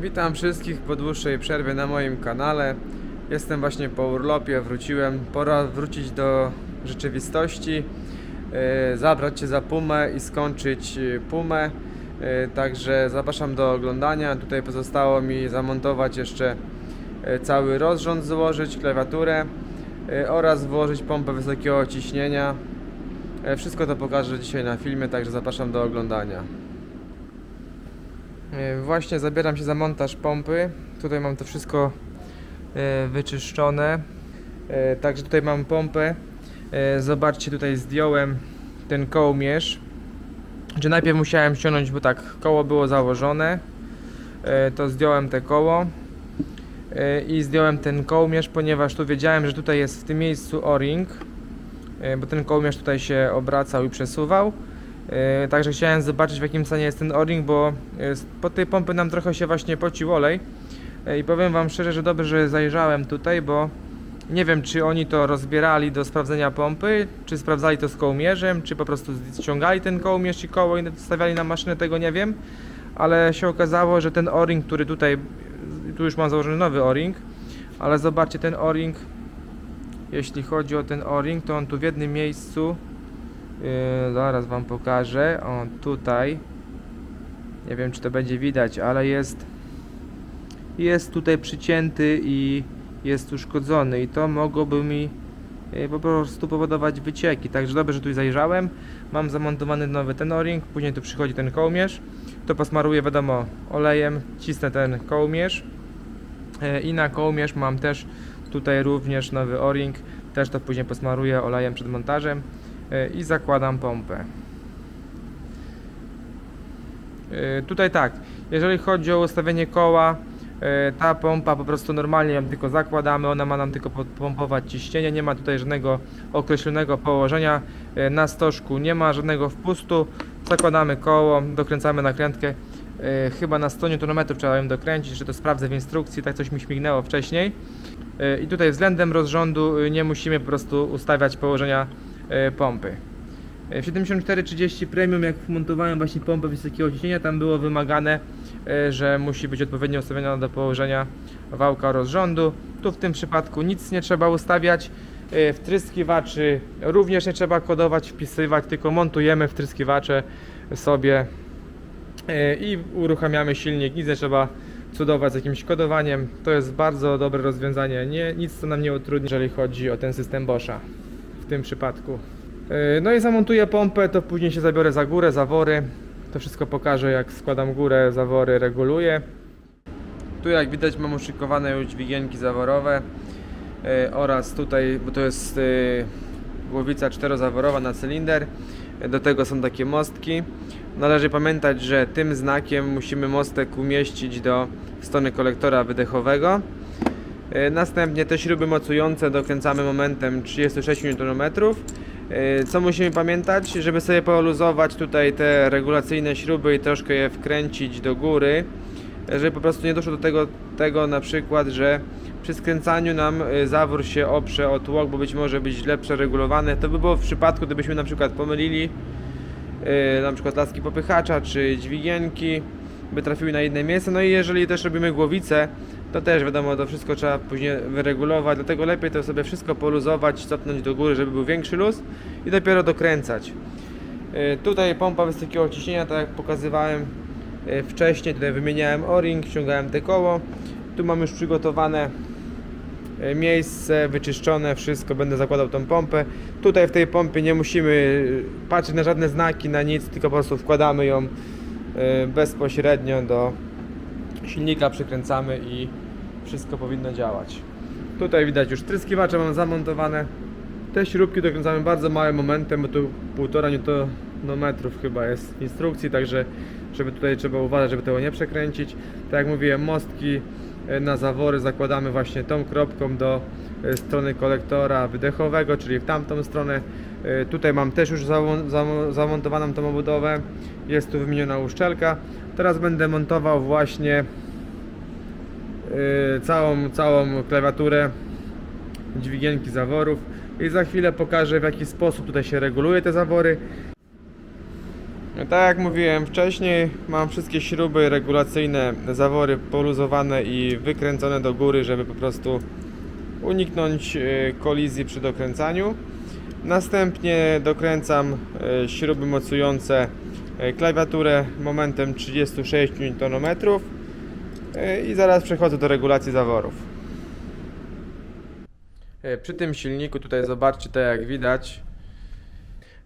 Witam wszystkich po dłuższej przerwie na moim kanale. Jestem właśnie po urlopie, wróciłem. Pora wrócić do rzeczywistości, e, zabrać się za Pumę i skończyć e, Pumę. E, Także zapraszam do oglądania. Tutaj pozostało mi zamontować jeszcze cały rozrząd, złożyć klawiaturę oraz włożyć pompę wysokiego ciśnienia. Wszystko to pokażę dzisiaj na filmie, także zapraszam do oglądania. E, Właśnie zabieram się za montaż pompy. Tutaj mam to wszystko e, wyczyszczone. E, Także tutaj mam pompę. Zobaczcie, tutaj zdjąłem ten kołmierz. Że najpierw musiałem ściągnąć, bo tak koło było założone. To zdjąłem te koło i zdjąłem ten kołmierz, ponieważ tu wiedziałem, że tutaj jest w tym miejscu o-ring, bo ten kołmierz tutaj się obracał i przesuwał. E, Także chciałem zobaczyć w jakim stanie jest ten o-ring, bo e, pod tej pompy nam trochę się właśnie pocił olej. E, I powiem wam szczerze, że dobrze, że zajrzałem tutaj, bo nie wiem czy oni to rozbierali do sprawdzenia pompy, czy sprawdzali to z kołmierzem, czy po prostu ściągali ten kołmierz i koło i stawiali na maszynę, tego nie wiem. Ale się okazało, że ten o-ring, który tutaj, tu już mam założony nowy o-ring, ale zobaczcie ten o-ring, jeśli chodzi o ten o-ring, to on tu w jednym miejscu Yy, zaraz wam pokażę. O, tutaj. Nie wiem, czy to będzie widać, ale jest. Jest tutaj przycięty i jest uszkodzony. I to mogłoby mi yy, po prostu powodować wycieki. Także dobrze, że tu zajrzałem. Mam zamontowany nowy ten o-ring. Później tu przychodzi ten kołmierz. To posmaruję, wiadomo, olejem. Cisnę ten kołmierz. Yy, I na kołmierz mam też tutaj również nowy o-ring. Też to później posmaruję olejem przed montażem. E, i zakładam pompę. E, Tutaj tak, jeżeli chodzi o ustawienie koła, e, ta pompa po prostu normalnie ją tylko zakładamy, ona ma nam tylko pompować ciśnienie, nie ma tutaj żadnego określonego położenia na stożku, nie ma żadnego wpustu, zakładamy koło, dokręcamy nakrętkę, chyba na 100 Nm trzeba ją dokręcić, że to sprawdzę w instrukcji, tak coś mi śmignęło wcześniej. I tutaj względem rozrządu nie musimy po prostu ustawiać położenia pompy. E, W 7430 Premium, jak montowałem właśnie pompę wysokiego ciśnienia, tam było wymagane, e, że musi być odpowiednio ustawiona do położenia wałka rozrządu. Tu w tym przypadku nic nie trzeba ustawiać. E, Wtryskiwaczy również nie trzeba kodować, wpisywać, tylko montujemy wtryskiwacze sobie e, i uruchamiamy silnik. Nic nie trzeba cudować z jakimś kodowaniem. To jest bardzo dobre rozwiązanie. Nie, nic co nam nie utrudni, jeżeli chodzi o ten system Boscha tym przypadku. Yy, No i zamontuję pompę, to później się zabiorę za górę, zawory. To wszystko pokażę jak składam górę, zawory reguluję. Tu jak widać mam uszykowane już dźwigienki zaworowe yy, oraz tutaj, bo to jest yy, głowica czterozaworowa na cylinder. Do tego są takie mostki. Należy pamiętać, że tym znakiem musimy mostek umieścić do strony kolektora wydechowego. E, Następnie te śruby mocujące dokręcamy momentem 36 Nm. E, Co musimy pamiętać? Żeby sobie poluzować tutaj te regulacyjne śruby i troszkę je wkręcić do góry, e, żeby po prostu nie doszło do tego, tego na przykład, że przy skręcaniu nam zawór się oprze o tłok, bo być może być źle przeregulowany. To by było w przypadku, gdybyśmy na przykład pomylili na przykład laski popychacza czy dźwigienki by trafiły na jedno miejsce. No i jeżeli też robimy głowicę, to też wiadomo, to wszystko trzeba później wyregulować, dlatego lepiej to sobie wszystko poluzować, cofnąć do góry, żeby był większy luz i dopiero dokręcać. E, Tutaj pompa wysokiego ciśnienia, tak jak pokazywałem e, wcześniej, tutaj wymieniałem o-ring, ściągałem te koło. Tu mam już przygotowane e, miejsce, wyczyszczone, wszystko, będę zakładał tą pompę. Tutaj w tej pompie nie musimy patrzeć na żadne znaki, na nic, tylko po prostu wkładamy ją bezpośrednio do silnika, przykręcamy i wszystko powinno działać. Tutaj widać już tryskiwacze mam zamontowane. Te śrubki dokręcamy bardzo małym momentem, bo tu 1,5 Nm chyba jest w instrukcji, także żeby tutaj trzeba uważać, żeby tego nie przekręcić. Tak jak mówiłem, mostki e, na zawory zakładamy właśnie tą kropką do e, strony kolektora wydechowego, czyli w tamtą stronę. E, Tutaj mam też już zamo- zamo- zamontowaną tą obudowę. Jest tu wymieniona uszczelka. Teraz będę montował właśnie e, całą, całą klawiaturę dźwigienki zaworów i za chwilę pokażę w jaki sposób tutaj się reguluje te zawory. Tak jak mówiłem wcześniej, mam wszystkie śruby regulacyjne, zawory poluzowane i wykręcone do góry, żeby po prostu uniknąć e, kolizji przy dokręcaniu. Następnie dokręcam e, śruby mocujące klawiaturę momentem 36 Nm e, i zaraz przechodzę do regulacji zaworów. E, Przy tym silniku tutaj zobaczcie, tak jak widać,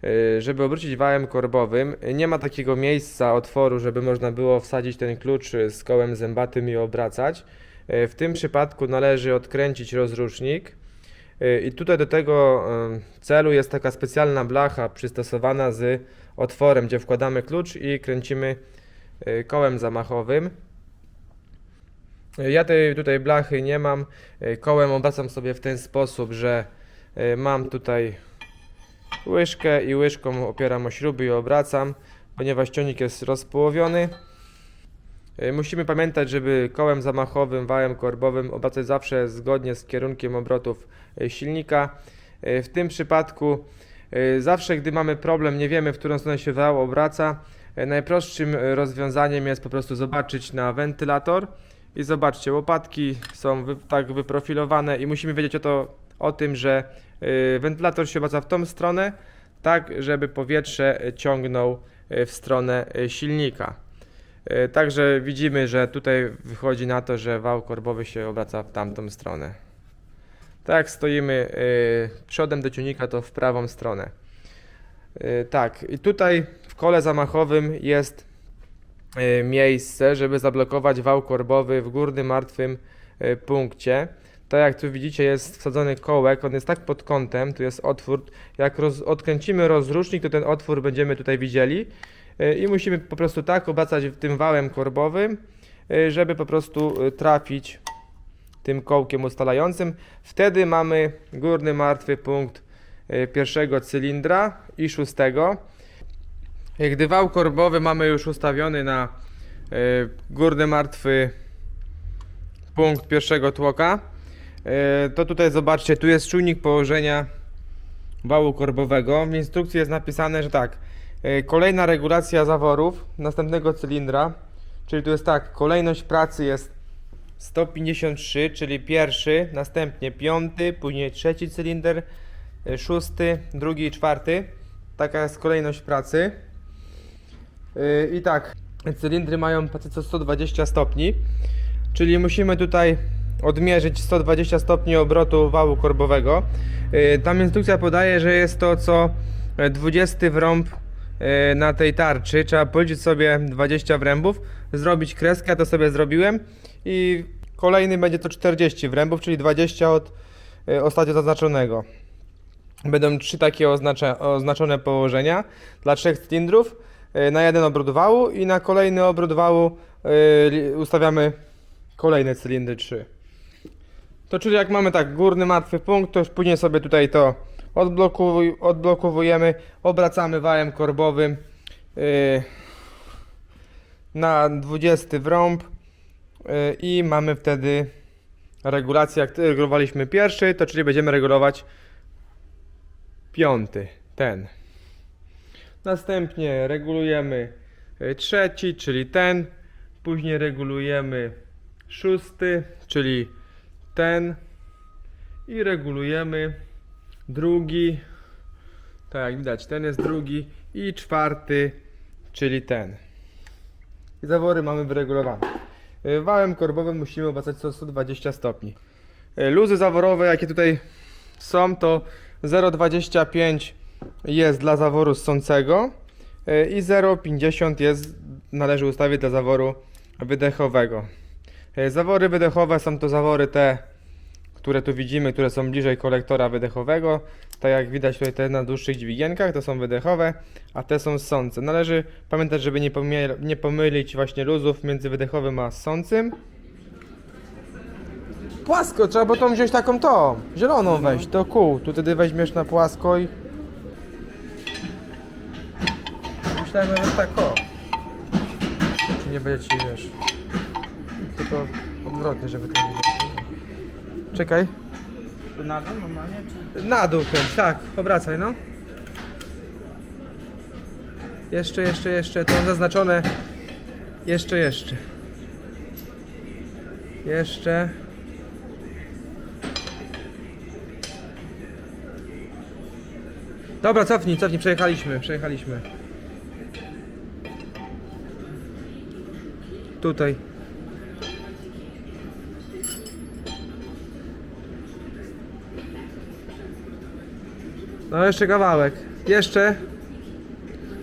e, żeby obrócić wałem korbowym, e, nie ma takiego miejsca, otworu, żeby można było wsadzić ten klucz e, z kołem zębatym i obracać. E, W tym przypadku należy odkręcić rozrusznik. E, I tutaj do tego e, celu jest taka specjalna blacha przystosowana z otworem, gdzie wkładamy klucz i kręcimy e, kołem zamachowym. Ja tej tutaj blachy nie mam. E, Kołem obracam sobie w ten sposób, że e, mam tutaj łyżkę i łyżką opieram o śruby i obracam, ponieważ ciągnik jest rozpołowiony. Musimy pamiętać, żeby kołem zamachowym, wałem korbowym obracać zawsze zgodnie z kierunkiem obrotów silnika. W tym przypadku zawsze gdy mamy problem, nie wiemy w którą stronę się wał obraca, e, najprostszym e, rozwiązaniem jest po prostu zobaczyć na wentylator i zobaczcie, łopatki są wy, tak wyprofilowane i musimy wiedzieć o, to, o tym, że wentylator się obraca w tą stronę, tak żeby powietrze ciągnął w stronę silnika. Także widzimy, że tutaj wychodzi na to, że wał korbowy się obraca w tamtą stronę. Tak jak stoimy e, przodem do ciągnika, to w prawą stronę. E, Tak, i tutaj w kole zamachowym jest e, miejsce, żeby zablokować wał korbowy w górnym martwym punkcie. Tak jak tu widzicie jest wsadzony kołek, on jest tak pod kątem, tu jest otwór. Jak roz, odkręcimy rozrusznik, to ten otwór będziemy tutaj widzieli. I musimy po prostu tak obracać tym wałem korbowym, żeby po prostu trafić tym kołkiem ustalającym. Wtedy mamy górny martwy punkt e, pierwszego cylindra i szóstego. E, Gdy wał korbowy mamy już ustawiony na e, górny martwy punkt pierwszego tłoka, to tutaj zobaczcie, tu jest czujnik położenia wału korbowego. W instrukcji jest napisane, że tak, kolejna regulacja zaworów następnego cylindra, czyli tu jest tak, kolejność pracy jest 153, czyli pierwszy, następnie piąty, później trzeci cylinder, e, szósty, drugi i czwarty. Taka jest kolejność pracy. Yy, I tak, cylindry mają pracę co 120 stopni, czyli musimy tutaj odmierzyć 120 stopni obrotu wału korbowego. Yy, Tam instrukcja podaje, że jest to co 20 wrąb na tej tarczy. Trzeba policzyć sobie 20 wrębów, zrobić kreskę, to sobie zrobiłem i kolejny będzie to 40 wrębów, czyli 20 od yy, ostatnio zaznaczonego. Będą trzy takie oznacza, oznaczone położenia dla trzech cylindrów y, na jeden obrót wału i na kolejny obrót wału li- ustawiamy kolejne cylindry 3. To czyli jak mamy tak górny martwy punkt, to już później sobie tutaj to odblokowuj, odblokowujemy, obracamy wałem korbowym na 20 wrąb i mamy wtedy regulację, jak regulowaliśmy pierwszy, to czyli będziemy regulować piąty, ten. Następnie regulujemy y, trzeci, czyli ten. Później regulujemy szósty, czyli ten. I regulujemy drugi. Tak jak widać, ten jest drugi. I czwarty, czyli ten. I zawory mamy wyregulowane. Y, Wałem korbowym musimy obracać co 120 stopni. Y, Luzy zaworowe, jakie tutaj są, to 0,25 jest dla zaworu ssącego y, i 0,50 jest, należy ustawić dla zaworu wydechowego. Zawory wydechowe są to zawory te, które tu widzimy, które są bliżej kolektora wydechowego. Tak jak widać tutaj te na dłuższych dźwigienkach, to są wydechowe, a te są ssące. Należy pamiętać, żeby nie, pomie- nie pomylić właśnie luzów między wydechowym a ssącym. Płasko, trzeba było tą wziąć taką tą, zieloną weź, do kół. Tu wtedy weźmiesz na płasko i... Myślałem, że tak o. Czy nie będzie ci, wiesz... Tylko odwrotnie, żeby to nie Czekaj. Na dół normalnie, czy... Na dół kręć, tak, obracaj no. Jeszcze, jeszcze, jeszcze. To zaznaczone. Jeszcze, jeszcze. Jeszcze. Dobra, cofnij, cofnij, przejechaliśmy, przejechaliśmy. Tutaj. No jeszcze kawałek. Jeszcze.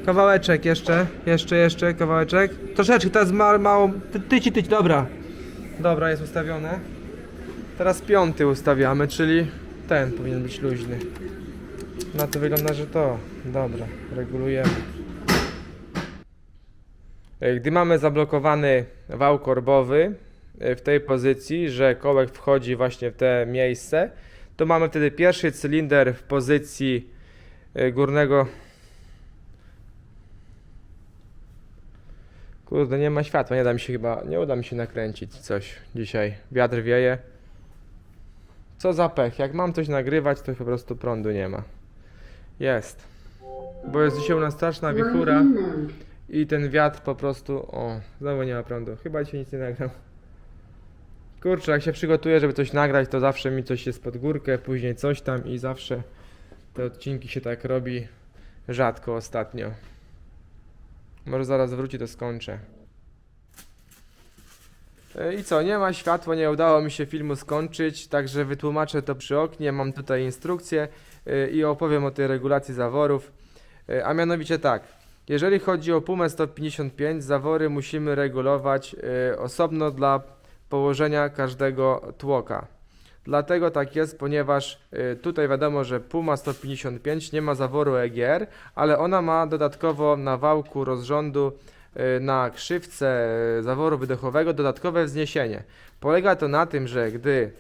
Kawałeczek jeszcze. Jeszcze, jeszcze kawałeczek. Troszeczkę, teraz ma, mało. ty- Tyci, tyci, dobra. Dobra, jest ustawione. Teraz piąty ustawiamy, czyli ten powinien być luźny. Na to wygląda, że to. Dobra, regulujemy. E, Gdy mamy zablokowany wał korbowy e, w tej pozycji, że kołek wchodzi właśnie w te miejsce, to mamy wtedy pierwszy cylinder w pozycji e, górnego. Kurde, nie ma światła, nie da mi się chyba, nie uda mi się nakręcić coś dzisiaj. Wiatr wieje. Co za pech, jak mam coś nagrywać, to po prostu prądu nie ma. Jest. Bo jest dzisiaj u nas straszna wichura. I ten wiatr po prostu. O, znowu nie ma prądu. Chyba dzisiaj nic nie nagram. Kurczę, jak się przygotuję, żeby coś nagrać, to zawsze mi coś jest pod górkę, później coś tam i zawsze te odcinki się tak robi rzadko ostatnio. Może zaraz wróci, to skończę. E, I co, nie ma światła, nie udało mi się filmu skończyć, także wytłumaczę to przy oknie. Mam tutaj instrukcję e, i opowiem o tej regulacji zaworów. E, A mianowicie tak, jeżeli chodzi o Pumę 155, zawory musimy regulować osobno dla położenia każdego tłoka. Dlatego tak jest, ponieważ e, tutaj wiadomo, że Puma 155 nie ma zaworu EGR, ale ona ma dodatkowo na wałku rozrządu e, na krzywce e, zaworu wydechowego dodatkowe wzniesienie. Polega to na tym, że gdy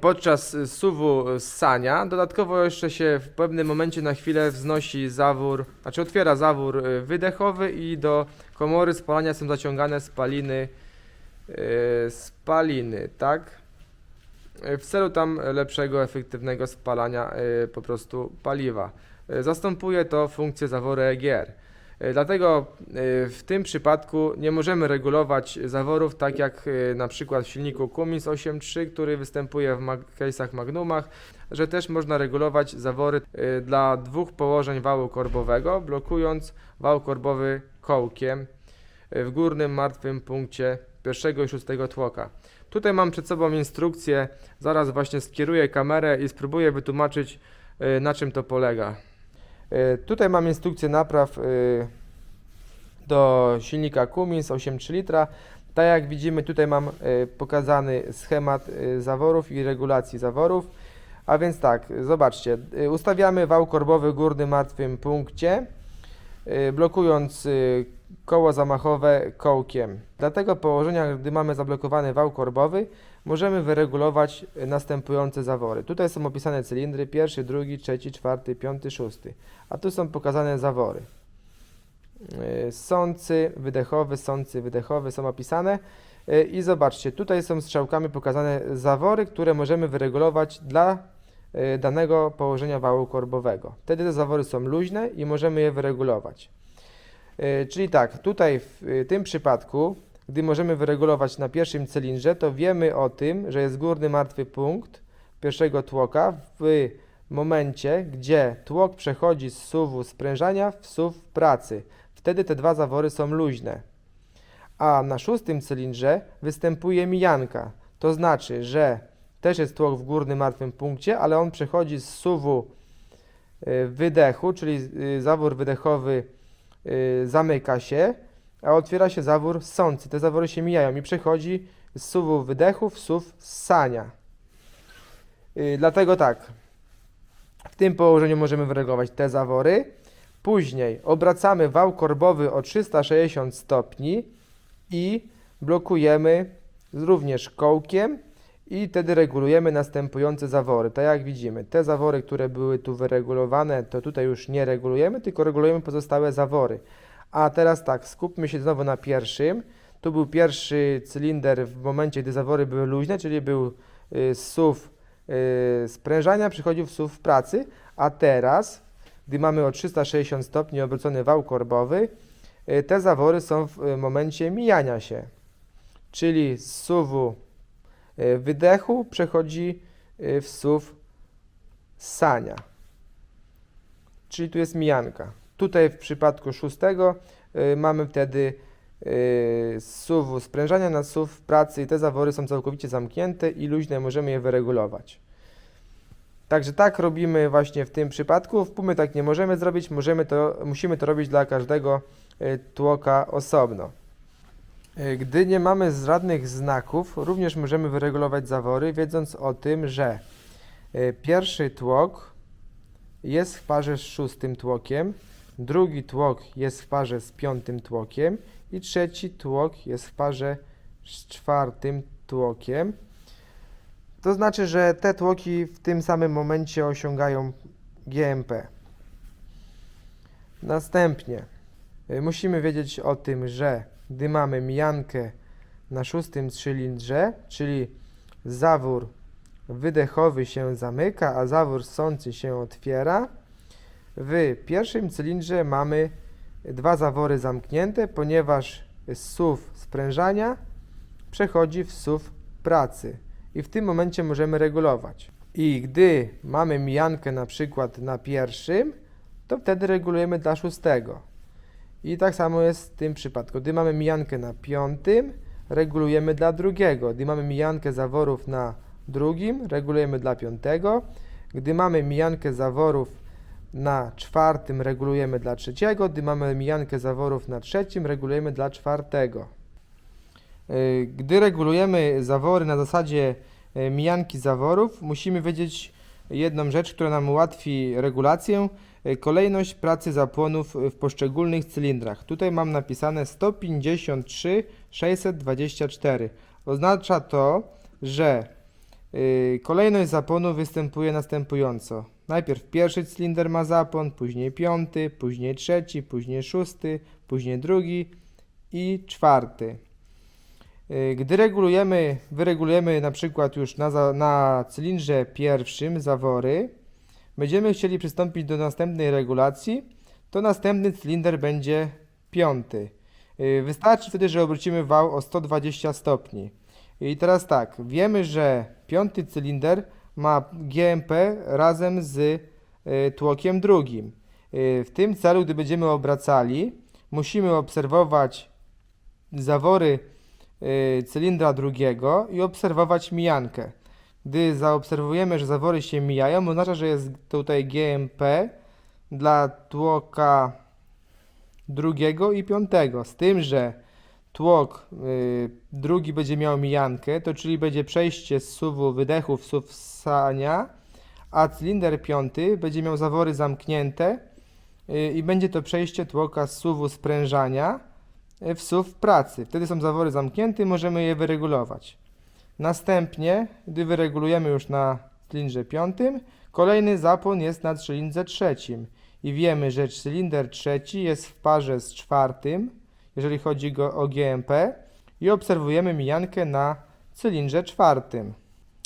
podczas y, suwu ssania dodatkowo jeszcze się w pewnym momencie na chwilę wznosi zawór, znaczy otwiera zawór y, wydechowy i do komory spalania są zaciągane spaliny, y, spaliny, tak? Y, W celu tam lepszego, efektywnego spalania y, po prostu paliwa. Zastępuje to funkcję zaworu EGR. Dlatego w tym przypadku nie możemy regulować zaworów tak jak na przykład w silniku Cummins 8.3, który występuje w case'ach Magnumach, że też można regulować zawory dla dwóch położeń wału korbowego, blokując wał korbowy kołkiem w górnym martwym punkcie pierwszego i szóstego tłoka. Tutaj mam przed sobą instrukcję, zaraz właśnie skieruję kamerę i spróbuję wytłumaczyć y, na czym to polega. Y, Tutaj mam instrukcję napraw y, do silnika Cummins 8,3 litra. Tak jak widzimy, tutaj mam pokazany schemat zaworów i regulacji zaworów. A więc tak, zobaczcie, ustawiamy wał korbowy w górnym martwym punkcie, blokując koło zamachowe kołkiem. Dla tego położenia, gdy mamy zablokowany wał korbowy, możemy wyregulować y, następujące zawory. Tutaj są opisane cylindry pierwszy, drugi, trzeci, czwarty, piąty, szósty. A tu są pokazane zawory. Yy, Sący, wydechowy, sący, wydechowy są opisane. Yy, I zobaczcie, tutaj są strzałkami pokazane zawory, które możemy wyregulować dla yy, danego położenia wału korbowego. Wtedy te zawory są luźne i możemy je wyregulować. Yy, Czyli tak, tutaj w yy, tym przypadku, gdy możemy wyregulować na pierwszym cylindrze, to wiemy o tym, że jest górny martwy punkt pierwszego tłoka w momencie, gdzie tłok przechodzi z suwu sprężania w suw pracy. Wtedy te dwa zawory są luźne. A na szóstym cylindrze występuje mijanka. To znaczy, że też jest tłok w górnym martwym punkcie, ale on przechodzi z suwu y, wydechu, czyli zawór wydechowy zamyka się, a otwiera się zawór ssący. Te zawory się mijają i przechodzi z suwu wydechu w suw ssania. Y, Dlatego tak, w tym położeniu możemy wyregulować te zawory. Później obracamy wał korbowy o 360 stopni i blokujemy również kołkiem i wtedy regulujemy następujące zawory. Tak jak widzimy, te zawory, które były tu wyregulowane, to tutaj już nie regulujemy, tylko regulujemy pozostałe zawory. A teraz tak, skupmy się znowu na pierwszym. Tu był pierwszy cylinder w momencie, gdy zawory były luźne, czyli był y, suw y, sprężania, przychodził w suw pracy, a teraz gdy mamy o 360 stopni obrócony wał korbowy, y, te zawory są w momencie mijania się. Czyli z suwu wydechu przechodzi y, w suw ssania. Czyli tu jest mijanka. Tutaj w przypadku szóstego y, mamy wtedy suwu sprężania na suw pracy i te zawory są całkowicie zamknięte i luźne możemy je wyregulować. Także tak robimy właśnie w tym przypadku. W pumy tak nie możemy zrobić, możemy to, musimy to robić dla każdego tłoka osobno. Y, Gdy nie mamy żadnych znaków, również możemy wyregulować zawory, wiedząc o tym, że y, pierwszy tłok jest w parze z szóstym tłokiem, drugi tłok jest w parze z piątym tłokiem i trzeci tłok jest w parze z czwartym tłokiem. To znaczy, że te tłoki w tym samym momencie osiągają GMP. Następnie y, musimy wiedzieć o tym, że gdy mamy mijankę na szóstym cylindrze, czyli zawór wydechowy się zamyka, a zawór ssący się otwiera, w pierwszym cylindrze mamy dwa zawory zamknięte, ponieważ suw sprężania przechodzi w suw pracy i w tym momencie możemy regulować. I gdy mamy mijankę na przykład na pierwszym, to wtedy regulujemy dla szóstego. I tak samo jest w tym przypadku. Gdy mamy mijankę na piątym, regulujemy dla drugiego. Gdy mamy mijankę zaworów na drugim, regulujemy dla piątego. Gdy mamy mijankę zaworów na czwartym, regulujemy dla trzeciego. Gdy mamy mijankę zaworów na trzecim, regulujemy dla czwartego. Y, Gdy regulujemy zawory na zasadzie y, mijanki zaworów, musimy wiedzieć jedną rzecz, która nam ułatwi regulację. Y, Kolejność pracy zapłonów w poszczególnych cylindrach. Tutaj mam napisane 153 624. Oznacza to, że y, kolejność zapłonów występuje następująco. Najpierw pierwszy cylinder ma zapłon, później piąty, później trzeci, później szósty, później drugi i czwarty. Y, Gdy regulujemy, wyregulujemy na przykład już na, na cylindrze pierwszym zawory, będziemy chcieli przystąpić do następnej regulacji, to następny cylinder będzie piąty. Y, Wystarczy wtedy, że obrócimy wał o 120 stopni. I teraz tak, wiemy, że piąty cylinder ma GMP razem z y, tłokiem drugim. Y, W tym celu, gdy będziemy obracali, musimy obserwować zawory cylindra drugiego i obserwować mijankę. Gdy zaobserwujemy, że zawory się mijają, oznacza, że jest tutaj GMP dla tłoka drugiego i piątego. Z tym, że tłok y, drugi będzie miał mijankę, to czyli będzie przejście z suwu wydechu w suw ssania, a cylinder piąty będzie miał zawory zamknięte y, i będzie to przejście tłoka z suwu sprężania y, w suw pracy. Wtedy są zawory zamknięte i możemy je wyregulować. Następnie, gdy wyregulujemy już na cylindrze piątym, kolejny zapłon jest na cylindrze trzecim i wiemy, że cylinder trzeci jest w parze z czwartym, jeżeli chodzi o GMP i obserwujemy mijankę na cylindrze czwartym,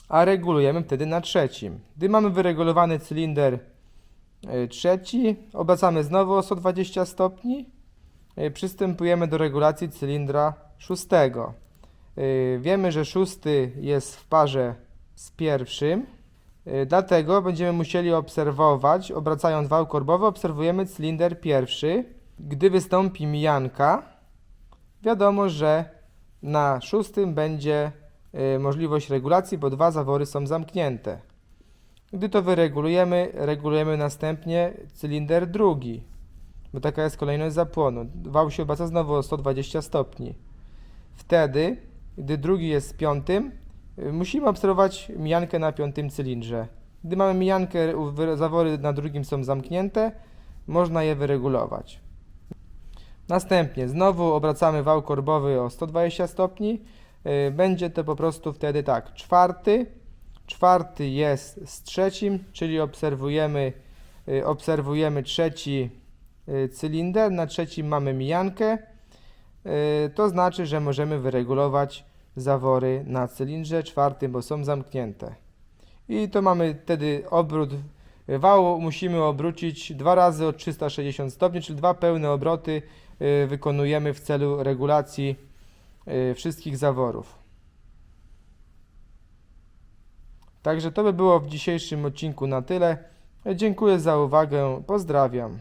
a regulujemy wtedy na trzecim. Gdy mamy wyregulowany cylinder y, trzeci, obracamy znowu o 120 stopni, y, przystępujemy do regulacji cylindra szóstego. Y, Wiemy, że szósty jest w parze z pierwszym, y, dlatego będziemy musieli obserwować, obracając wał korbowy, obserwujemy cylinder pierwszy. Gdy wystąpi mijanka, wiadomo, że na szóstym będzie y, możliwość regulacji, bo dwa zawory są zamknięte. Gdy to wyregulujemy, regulujemy następnie cylinder drugi, bo taka jest kolejność zapłonu. Wał się obraca znowu o 120 stopni. Wtedy, gdy drugi jest z piątym, y, musimy obserwować mijankę na piątym cylindrze. Gdy mamy mijankę, zawory na drugim są zamknięte, można je wyregulować. Następnie znowu obracamy wał korbowy o 120 stopni. Y, Będzie to po prostu wtedy tak, czwarty, czwarty jest z trzecim, czyli obserwujemy, y, obserwujemy trzeci cylinder, na trzecim mamy mijankę. Y, To znaczy, że możemy wyregulować zawory na cylindrze czwartym, bo są zamknięte. I to mamy wtedy obrót Wał musimy obrócić dwa razy o 360 stopni, czyli dwa pełne obroty y, wykonujemy w celu regulacji y, wszystkich zaworów. Także to by było w dzisiejszym odcinku na tyle. Dziękuję za uwagę. Pozdrawiam.